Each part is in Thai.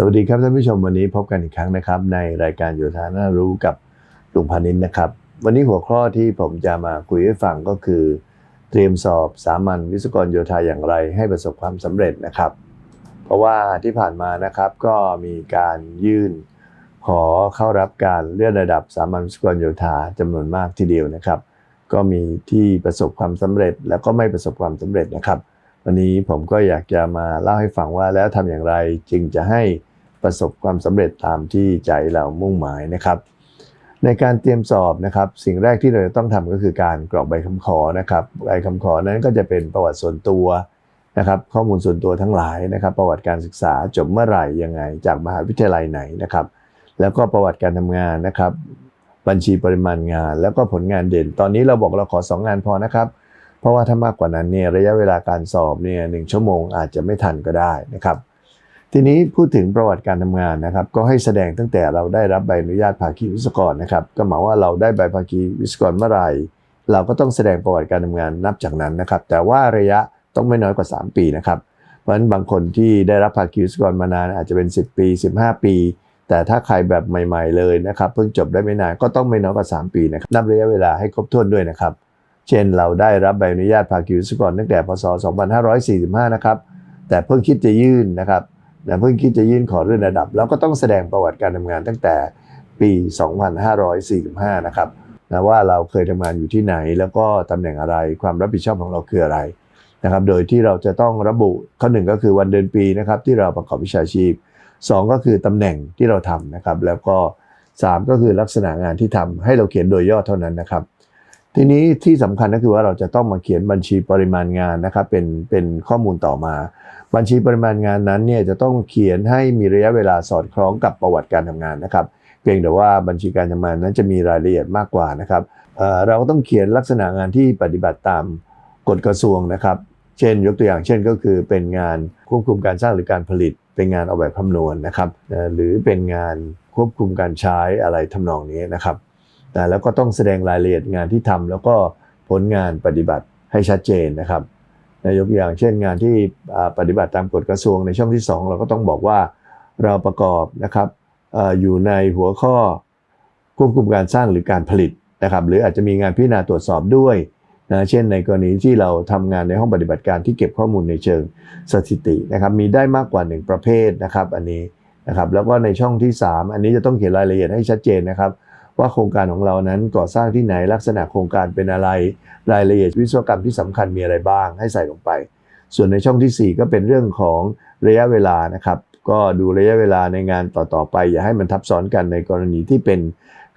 สวัสดีครับท่านผู้ชมวันนี้พบกันอีกครั้งนะครับ ในรายการโยธาน่ารู้กับลุงพานินนะครับ วันนี้หัวข้อที่ผมจะมาคุยให้ฟังก็คือ เตรียมสอบสามัญวิศวกรโยธาอย่างไรให้ประสบความสำเร็จนะครับ เพราะว่าที่ผ่านมานะครับก็มีการยื่นขอเข้ารับการเลื่อนระดับสามัญวิศวกรโยธาจำนวนมากทีเดียวนะครับ ก็มีที่ประสบความสำเร็จแล้วก็ไม่ประสบความสำเร็จนะครับ วันนี้ผมก็อยากจะมาเล่าให้ฟังว่าแล้วทำอย่างไรจึงจะให้ ประสบความสำเร็จตามที่ใจเรามุ่งหมายนะครับ ในการเตรียมสอบนะครับ สิ่งแรกที่เราจะต้องทำก็คือการกรอกใบคำขอนะครับใบคำขอนั้นก็จะเป็นประวัติส่วนตัวนะครับข้อมูลส่วนตัวทั้งหลายนะครับ ประวัติการศึกษาจบเมื่อไหร่ยังไง จากมหาวิทยาลัยไหนนะครับ แล้วก็ประวัติการทำงานนะครับ บัญชีปริมาณงาน แล้วก็ผลงานเด่น ตอนนี้เราบอกเราขอ 2 งานพอนะครับ เพราะว่าถ้ามากกว่านั้นเนี่ยระยะเวลาการสอบเนี่ยหชั่วโมงอาจจะไม่ทันก็ได้นะครับ ทีนี้พูดถึงประวัติการทำงานนะครับ ก็ให้แสดงตั้งแต่เราได้รับใบอนุญาตภาคีวิศวกรนะครับ ก็หมายว่าเราได้ใบภาคีวิศวกรเมื่อไหร่เราก็ต้องแสดงประวัติการทำงานนับจากนั้นนะครับ แต่ว่าระยะต้องไม่น้อยกว่า 3 ปีนะครับ เพราะฉะนั้นบางคนที่ได้รับภาคีวิศวกรมานานอาจจะเป็น 10 ปี 15 ปี แต่ถ้าใครแบบใหม่ ๆ เลยนะครับเพิ่งจบได้ไม่นานก็ต้องไม่น้อยกว่า 3 ปีนะครับนับระยะเวลาให้ครบถ้วนด้วยนะครับ เช่นเราได้รับใบอนุญาตภาคีวิศวกรตั้งแต่พศ 2545 นะครับแต่เพิ่งคิดจะยื่นนะครับ แต่เพิ่งคิดจะยื่นขอเลื่อนระดับ แล้วก็ต้องแสดงประวัติการทำงานตั้งแต่ปี 2545 นะครับนะว่าเราเคยทำงานอยู่ที่ไหน แล้วก็ตำแหน่งอะไรความรับผิดชอบของเราคืออะไรนะครับ โดยที่เราจะต้องระบุข้อหนึ่งก็คือวันเดือนปีนะครับที่เราประกอบวิชาชีพ 2 ก็คือตำแหน่งที่เราทำนะครับ แล้วก็ 3 ก็คือลักษณะงานที่ทำให้เราเขียนโดยย่อเท่านั้นนะครับ ทีนี้ที่สำคัญก็คือว่าเราจะต้องมาเขียนบัญชีปริมาณงานนะครับเป็นเป็นข้อมูลต่อมา บัญชีปริมาณงานนั้นเนี่ยจะต้องเขียนให้มีระยะเวลาสอดคล้องกับประวัติการทำงานนะครับ เพียงแต่ว่าบัญชีการทำงานนั้นจะมีรายละเอียดมากกว่านะครับเเราก็ต้องเขียนลักษณะงานที่ปฏิบัติตามกฎกระทรวงนะครับ เช่น ยกตัวอย่างเช่นก็คือเป็นงานควบคุมการสร้างหรือการผลิต เป็นงานออกแบบคำนวณนะครับหรือเป็นงานควบคุมการใช้อะไรทำนองนี้นะครับ นะแล้วก็ต้องแสดงรายละเอียดงานที่ทำแล้วก็ผลงานปฏิบัติให้ชัดเจนนะครับนะยกอย่างเช่นงานที่ปฏิบัติตามกฎกระทรวงในช่องที่ 2 เราก็ต้องบอกว่าเราประกอบนะครับอยู่ในหัวข้อควบคุมการสร้างหรือการผลิตนะครับ หรืออาจจะมีงานพิจารณาตรวจสอบด้วยนะเช่นในกรณีที่เราทำงานในห้องปฏิบัติการที่เก็บข้อมูลในเชิงสถิตินะครับ มีได้มากกว่า 1 ประเภทนะครับ อันนี้นะครับ แล้วก็ในช่องที่ 3 อันนี้จะต้องเขียนรายละเอียดให้ชัดเจนนะครับ ว่าโครงการของเรานั้นก่อสร้างที่ไหนลักษณะโครงการเป็นอะไรรายละเอียดวิศวกรรมที่สำคัญมีอะไรบ้างให้ใส่ลงไป ส่วนในช่องทีสี่ 4 ก็เป็นเรื่องของระยะเวลานะครับ ก็ดูระยะเวลาในงานต่อๆไป อย่าให้มันทับซ้อนกันในกรณีที่เป็น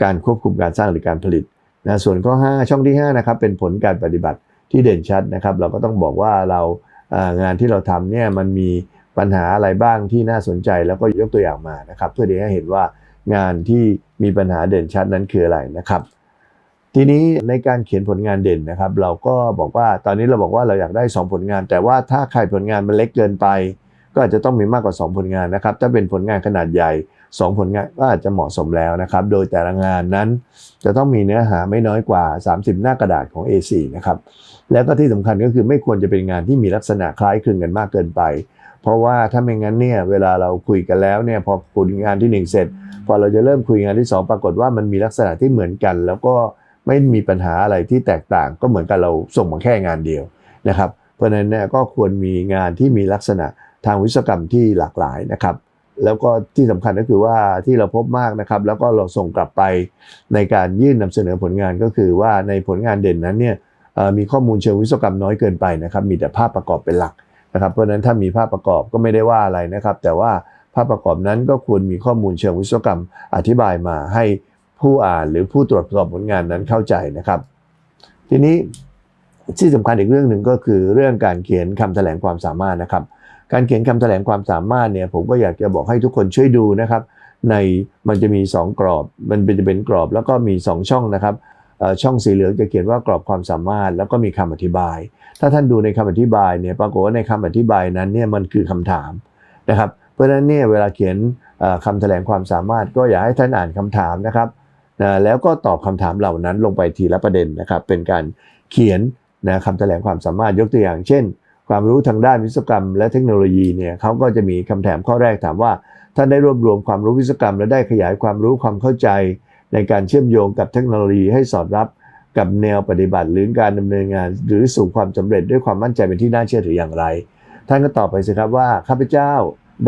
การควบคุมการสร้างหรือการผลิตนะส่วนข้อ 5 ช่องที่5นะครับเป็นผลการปฏิบัติที่เด่นชัดนะครับ เราก็ต้องบอกว่าเราอ่างานที่เราทำเนี่ยมันมีปัญหาอะไรบ้างที่น่าสนใจแล้วก็ยกตัวอย่างมานะครับ เพื่อที่ให้เห็นว่า งานที่มีปัญหาเด่นชัดนั้นคืออะไรนะครับ ทีนี้ในการเขียนผลงานเด่นนะครับ เราก็บอกว่าตอนนี้เราบอกว่าเราอยากได้ 2 ผลงาน แต่ว่าถ้าใครผลงานมันเล็กเกินไป ก็อาจจะต้องมีมากกว่า 2 ผลงานนะครับ ถ้าเป็นผลงานขนาดใหญ่ 2 ผลงานก็อาจจะเหมาะสมแล้วนะครับ โดยแต่ละงานนั้น จะต้องมีเนื้อหาไม่น้อยกว่า 30 หน้ากระดาษของ A4 นะครับแล้วก็ที่สำคัญก็คือไม่ควรจะเป็นงานที่มีลักษณะคล้ายคลึงกันมากเกินไป เพราะว่าถ้าไม่งั้นเนี่ยเวลาเราคุยกันแล้วเนี่ยพอคุยงานทีหนึ่1 เสร็จ พอเราจะเริ่มคุยงานที่ 2 ปรากฏว่ามันมีลักษณะที่เหมือนกัน แล้วก็ไม่มีปัญหาอะไรที่แตกต่างก็เหมือนกับเราส่งมาแค่งานเดียวนะครับ เพราะฉะนั้นเนี่ยก็ควรมีงานที่มีลักษณะทางวิศวกรรมที่หลากหลายนะครับ แล้วก็ที่สำคัญก็คือว่าที่เราพบมากนะครับ แล้วก็เราส่งกลับไปในการยื่นนำเสนอผลงานก็คือว่าในผลงานเด่นนั้นเนี่ยเอ่อมีข้อมูลเชิงวิศวกรรมน้อยเกินไปนะครับ มีแต่ภาพประกอบเป็นหลัก นะครับเพราะฉะนั้นถ้ามีภาพประกอบก็ไม่ได้ว่าอะไรนะครับ แต่ว่าภาพประกอบนั้นก็ควรมีข้อมูลเชิงวิศวกรรมอธิบายมาให้ผู้อ่านหรือผู้ตรวจสอบผลงานนั้นเข้าใจนะครับ ทีนี้ที่สำคัญอีกเรื่องหนึ่งก็คือเรื่องการเขียนคำแถลงความสามารถนะครับ การเขียนคำแถลงความสามารถเนี่ยผมก็อยากจะบอกให้ทุกคนช่วยดูนะครับ ในมันจะมี 2 กรอบ มันเป็นจะเป็นกรอบแล้วก็มี 2 ช่องนะครับ ช่องสีเหลืองจะเขียนว่ากรอบความสามารถแล้วก็มีคำอธิบาย ถ้าท่านดูในคำอธิบายเนี่ยปรากฏว่าในคำอธิบายนั้นเนี่ยมันคือคำถามนะครับ เพราะฉะนั้นเนี่ยเวลาเขียนเอ่อคำแถลงความสามารถ ก็อยากให้ท่านอ่านคำถามนะครับนะแล้วก็ตอบคำถามเหล่านั้นลงไปทีละประเด็นนะครับเป็นการเขียนนะคำแถลงความสามารถยกตัวอย่าง เช่น ความรู้ทางด้านวิศวกรรม และเทคโนโลยีเนี่ยเขาก็จะมีคำถามข้อแรกถามว่า ท่านได้รวบรวมความรู้วิศวกรรม และได้ขยายความรู้ความเข้าใจ ในการเชื่อมโยงกับเทคโนโลยีให้สอดรับกับแนวปฏิบัติหรือการดำเนินงาน หรือสู่ความสำเร็จด้วยความมั่นใจเป็นที่น่าเชื่อถืออย่างไร ท่านก็ตอบไปสิครับว่าข้าพเจ้า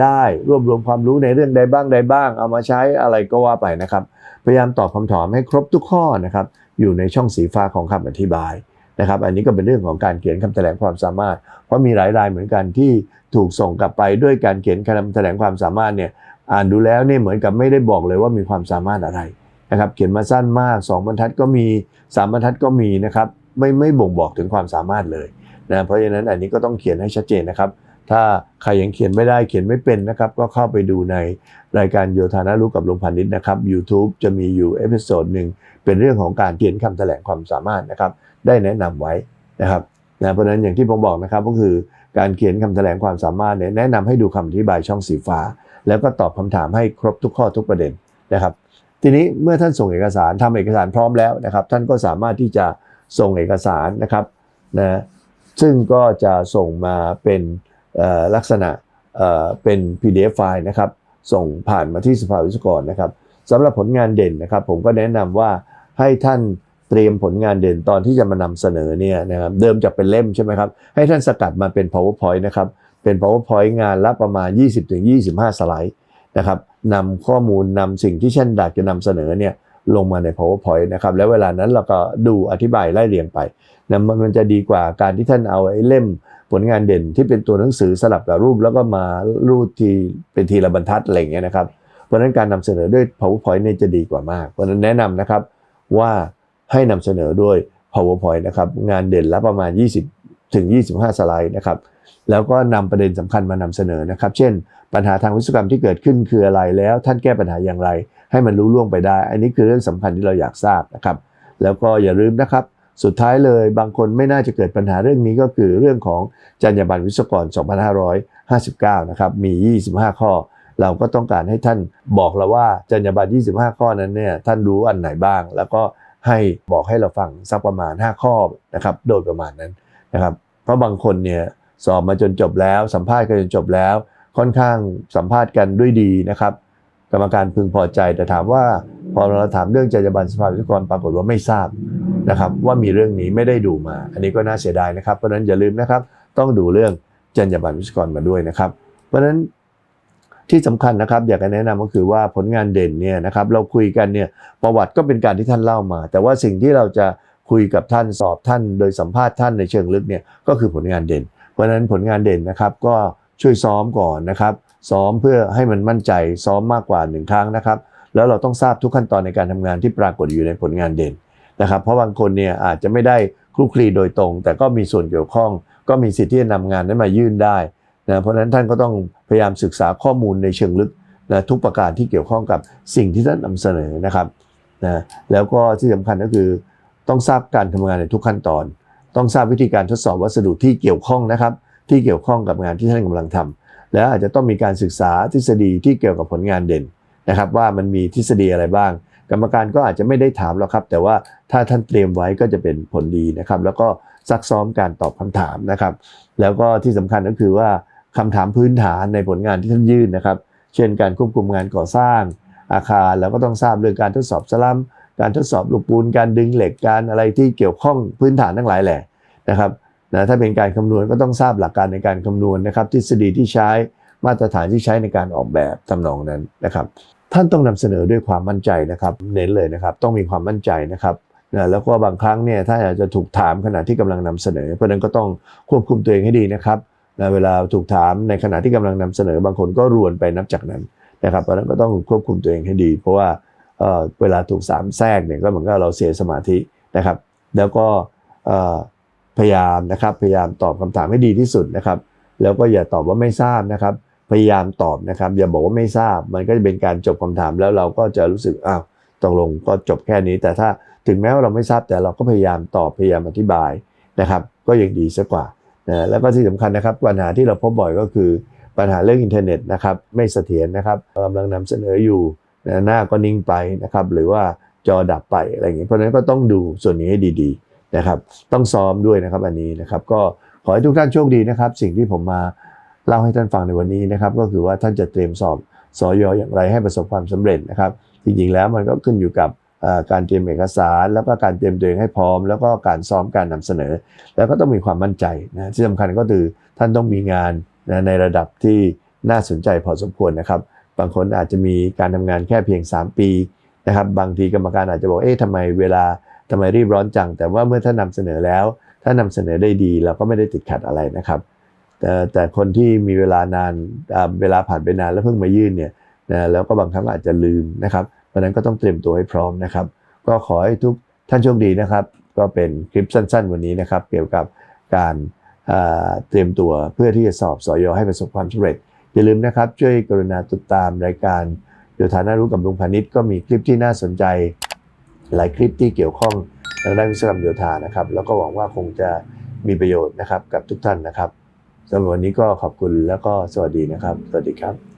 ได้รวบรวมความรู้ในเรื่องใดบ้างใดบ้าง เอามาใช้อะไรก็ว่าไปนะครับ พยายามตอบคำถามให้ครบทุกข้อนะครับ อยู่ในช่องสีฟ้าของคำอธิบายนะครับ อันนี้ก็เป็นเรื่องของการเขียนคำแถลงความสามารถ เพราะมีหลายรายเหมือนกันที่ถูกส่งกลับไปด้วยการเขียนคำแถลงความสามารถเนี่ย อ่านดูแล้วเนี่ยเหมือนกับไม่ได้บอกเลยว่ามีความสามารถอะไร นะครับเขียนมาสั้นมาก 2 บรรทัดก็มี 3 บรรทัดก็มีนะครับไม่ไม่บ่งบอกถึงความสามารถเลยนะเพราะฉะนั้นอันนี้ก็ต้องเขียนให้ชัดเจนนะครับ ถ้าใครยังเขียนไม่ได้เขียนไม่เป็นนะครับ ก็เข้าไปดูในรายการโยธานะรู้กับลุงพานิชนะครับ YouTube จะมีอยู่เอพิโซดหนึ่งเป็นเรื่องของการเขียนคำแถลงความสามารถนะครับ ได้แนะนำไว้นะครับนะเพราะฉะนั้นอย่างที่ผมบอกนะครับก็คือการเขียนคำแถลงความสามารถเนี่ยแนะนำให้ดูคำอธิบายช่องสีฟ้า แล้วก็ตอบคำถามให้ครบทุกข้อทุกประเด็นนะครับ ทีนี้เมื่อท่านส่งเอกสารทำเอกสารพร้อมแล้วนะครับ ท่านก็สามารถที่จะส่งเอกสารนะครับนะซึ่งก็จะส่งมาเป็นลักษณะเอ่อเป็น PDF ไฟล์นะครับ ส่งผ่านมาที่สภาวิศวกรนะครับสำหรับผลงานเด่นนะครับ ผมก็แนะนำว่าให้ท่านเตรียมผลงานเด่นตอนที่จะมานำเสนอเนี่ยนะครับเดิมจะเป็นเล่มใช่ไหมครับ ให้ท่านสกัดมาเป็น powerpoint นะครับ เป็น powerpoint งานละประมาณ 20-25 สไลด์ นะครับนำข้อมูลนำสิ่งที่ท่านอยากจะนำเสนอเนี่ยลงมาใน powerpoint นะครับแล้วเวลานั้นเราก็ดูอธิบายไล่เรียงไปนะมันจะดีกว่าการที่ท่านเอาไอ้เล่มผลงานเด่นที่เป็นตัวหนังสือสลับกับรูปแล้วก็มารูดทีเป็นทีละบรรทัดอะไรอย่างเงี้ยนะครับเพราะฉะนั้นการนำเสนอด้วย powerpoint เนี่ยจะดีกว่ามาก เพราะฉะนั้นแนะนำนะครับว่าให้นำเสนอด้วย powerpoint นะครับงานเด่นละประมาณ 20 ถึง 25 สไลด์นะครับแล้วก็นำประเด็นสำคัญมานำเสนอนะครับ เช่น ปัญหาทางวิศวกรรมที่เกิดขึ้นคืออะไรแล้ว ท่านแก้ปัญหาอย่างไร ให้มันรู้ล่วงไปได้ อันนี้คือเรื่องสำคัญที่เราอยากทราบนะครับ แล้วก็อย่าลืมนะครับ สุดท้ายเลยบางคนไม่น่าจะเกิดปัญหาเรื่องนี้ก็คือเรื่องของจรรยาบรรณวิศวกร 2559 นะครับ มี 25 ข้อ เราก็ต้องการให้ท่านบอกเราว่าจรรยาบรรณ25 ข้อนั้นเนี่ยท่านรู้อันไหนบ้าง แล้วก็ให้บอกให้เราฟังสักประมาณ 5 ข้อนะครับ โดยประมาณนั้นนะครับ เพราะบางคนเนี่ยสอบมาจนจบแล้ว สัมภาษณ์กันจนจบแล้ว ค่อนข้างสัมภาษณ์กันด้วยดีนะครับ กรรมการพึงพอใจแต่ถามว่าพอเราถามเรื่องจรรยาบรรณสภาวิศวกรปรากฏว่าไม่ทราบนะครับ ว่ามีเรื่องนี้ไม่ได้ดูมา อันนี้ก็น่าเสียดายนะครับเพราะนั้นอย่าลืมนะครับ ต้องดูเรื่องจรรยาบรรณวิศวกรมาด้วยนะครับ เพราะฉะนั้นที่สำคัญนะครับ อยากจะแนะนำก็คือว่าผลงานเด่นเนี่ยนะครับเราคุยกันเนี่ยประวัติก็เป็นการที่ท่านเล่ามา แต่ว่าสิ่งที่เราจะ คุยกับท่านสอบท่าน โดยสัมภาษณ์ท่านในเชิงลึกเนี่ยก็คือผลงานเด่น เพราะฉะนั้นผลงานเด่นนะครับก็ช่วยซ้อมก่อนนะครับ ซ้อมเพื่อให้มันมั่นใจซ้อมมากกว่าหนึ่งครั้งนะครับ แล้วเราต้องทราบทุกขั้นตอนในการทำงานที่ปรากฏอยู่ในผลงานเด่นนะครับ เพราะบางคนเนี่ยอาจจะไม่ได้คลุกคลีโดยตรง แต่ก็มีส่วนเกี่ยวข้อง ก็มีสิทธิ์ที่จะนำงานนั้นมายื่นได้นะเพราะฉะนั้นท่านก็ต้องพยายามศึกษาข้อมูลในเชิงลึกนะทุกประการที่เกี่ยวข้องกับสิ่งที่ท่านนำเสนอนะครับนะแล้วก็ที่สำคัญก็คือ ต้องทราบการทำงานในทุกขั้นตอน ต้องทราบวิธีการทดสอบวัสดุที่เกี่ยวข้องนะครับ ที่เกี่ยวข้องกับงานที่ท่านกำลังทำแล้วอาจจะต้องมีการศึกษาทฤษฎีที่เกี่ยวกับผลงานเด่นนะครับ ว่ามันมีทฤษฎีอะไรบ้าง กรรมการก็อาจจะไม่ได้ถามหรอกครับ แต่ว่าถ้าท่านเตรียมไว้ก็จะเป็นผลดีนะครับ แล้วก็ซักซ้อมการตอบคำถามนะครับ แล้วก็ที่สำคัญก็คือว่าคำถามพื้นฐานในผลงานที่ท่านยื่นนะครับ เช่นการควบคุมงานก่อสร้างอาคาร แล้วก็ต้องทราบเรื่องการทดสอบสลัม การทดสอบลูกปูนการดึงเหล็กการอะไรที่เกี่ยวข้องพื้นฐานทั้งหลายแหละนะครับนะถ้าเป็นการคำนวณก็ต้องทราบหลักการในการคำนวณนะครับ ทฤษฎีที่ใช้มาตรฐานที่ใช้ในการออกแบบทำนองนั้นนะครับ ท่านต้องนำเสนอด้วยความมั่นใจนะครับเน้นเลยนะครับ ต้องมีความมั่นใจนะครับนะแล้วก็บางครั้งเนี่ยถ้าอาจจะถูกถามขณะที่กำลังนำเสนอ เพราะนั้นก็ต้องควบคุมตัวเองให้ดีนะครับนะเวลาถูกถามในขณะที่กำลังนำเสนอบางคนก็รวนไปนับจากนั้นนะครับเพราะนั้นก็ต้องควบคุมตัวเองให้ดี เพราะว่า เวลาถูกสามแทรกเนี่ยก็เหมือนกับเราเสียสมาธินะครับ แล้วก็พยายามนะครับพยายามตอบคำถามให้ดีที่สุดนะครับ แล้วก็อย่าตอบว่าไม่ทราบนะครับ พยายามตอบนะครับ อย่าบอกว่าไม่ทราบ มันก็จะเป็นการจบคำถามแล้วเราก็จะรู้สึกอ้าวตกลงก็จบแค่นี้ แต่ถ้าถึงแม้ว่าเราไม่ทราบแต่เราก็พยายามตอบพยายามอธิบายนะครับ ก็ยังดีซะกว่านะแล้วก็ที่สำคัญนะครับปัญหาที่เราพบบ่อยก็คือปัญหาเรื่องอินเทอร์เน็ตนะครับไม่เสถียรนะครับกำลังนำเสนออยู่ หน้าก็นิ่งไปนะครับหรือว่าจอดับไปอะไรอย่างนี้เพราะฉะนั้นก็ต้องดูส่วนนี้ให้ดีๆนะครับ ต้องซ้อมด้วยนะครับอันนี้นะครับ ก็ขอให้ทุกท่านโชคดีนะครับ สิ่งที่ผมมาเล่าให้ท่านฟังในวันนี้นะครับ ก็คือว่าท่านจะเตรียมสอบสอยอย่างไรให้ประสบความสำเร็จนะครับ จริงๆแล้วมันก็ขึ้นอยู่กับการเตรียมเอกสาร แล้วก็การเตรียมตัวเองให้พร้อม แล้วก็การซ้อมการนำเสนอ แล้วก็ต้องมีความมั่นใจนะที่สำคัญก็คือท่านต้องมีงานนะในระดับที่น่าสนใจพอสมควรนะครับ บางคนอาจจะมีการทำงานแค่เพียง 3 ปีนะครับ บางทีกรรมการอาจจะบอกเอ๊ะทำไมเวลาทำไมรีบร้อนจัง แต่ว่าเมื่อท่านนำเสนอแล้ว ถ้านำเสนอได้ดีเราก็ไม่ได้ติดขัดอะไรนะครับ แต่แต่คนที่มีเวลานานเวลาผ่านไปนานแล้วเพิ่งมายื่นเนี่ยนะแล้วก็บางครั้งอาจจะลืมนะครับเพราะนั้นก็ต้องเตรียมตัวให้พร้อมนะครับ ก็ขอให้ทุกท่านโชคดีนะครับ ก็เป็นคลิปสั้น ๆ วันนี้นะครับ เกี่ยวกับการเตรียมตัวเพื่อที่จะสอบสอยให้ประสบความสำเร็จ อย่าลืมนะครับ ช่วยกรุณาติดตามรายการโยธานารู้กับลุงพาณิชย์ก็มีคลิปที่น่าสนใจ หลายคลิปที่เกี่ยวข้องทางด้านวิศวกรรมโยธานะครับ แล้วก็หวังว่าคงจะมีประโยชน์นะครับกับทุกท่านนะครับสำหรับวันนี้ก็ขอบคุณแล้วก็สวัสดีนะครับ สวัสดีครับ